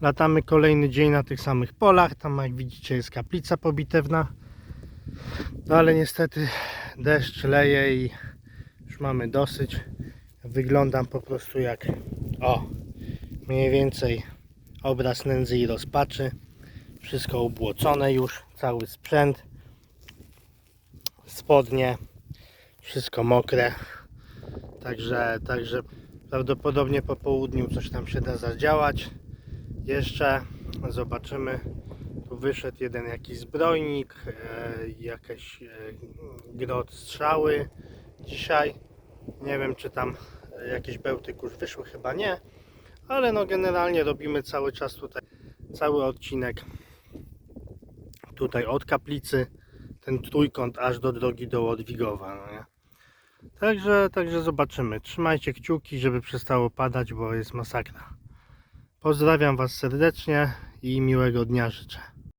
Latamy kolejny dzień na tych samych polach. Tam jak widzicie jest kaplica pobitewna. No ale niestety deszcz leje i już mamy dosyć. Wyglądam po prostu jak o mniej więcej obraz nędzy i rozpaczy. Wszystko ubłocone już, cały sprzęt, spodnie, wszystko mokre. Także, także prawdopodobnie po południu coś tam się da zadziałać. Jeszcze zobaczymy. Tu wyszedł jeden jakiś zbrojnik, e, jakaś e, grot strzały dzisiaj. Nie wiem czy tam e, jakieś bełty kurz wyszły, chyba nie. Ale no generalnie robimy cały czas tutaj cały odcinek tutaj od kaplicy ten trójkąt aż do drogi do Łodwigowa. No nie? Także, także zobaczymy. Trzymajcie kciuki, żeby przestało padać, bo jest masakra. Pozdrawiam Was serdecznie i miłego dnia życzę.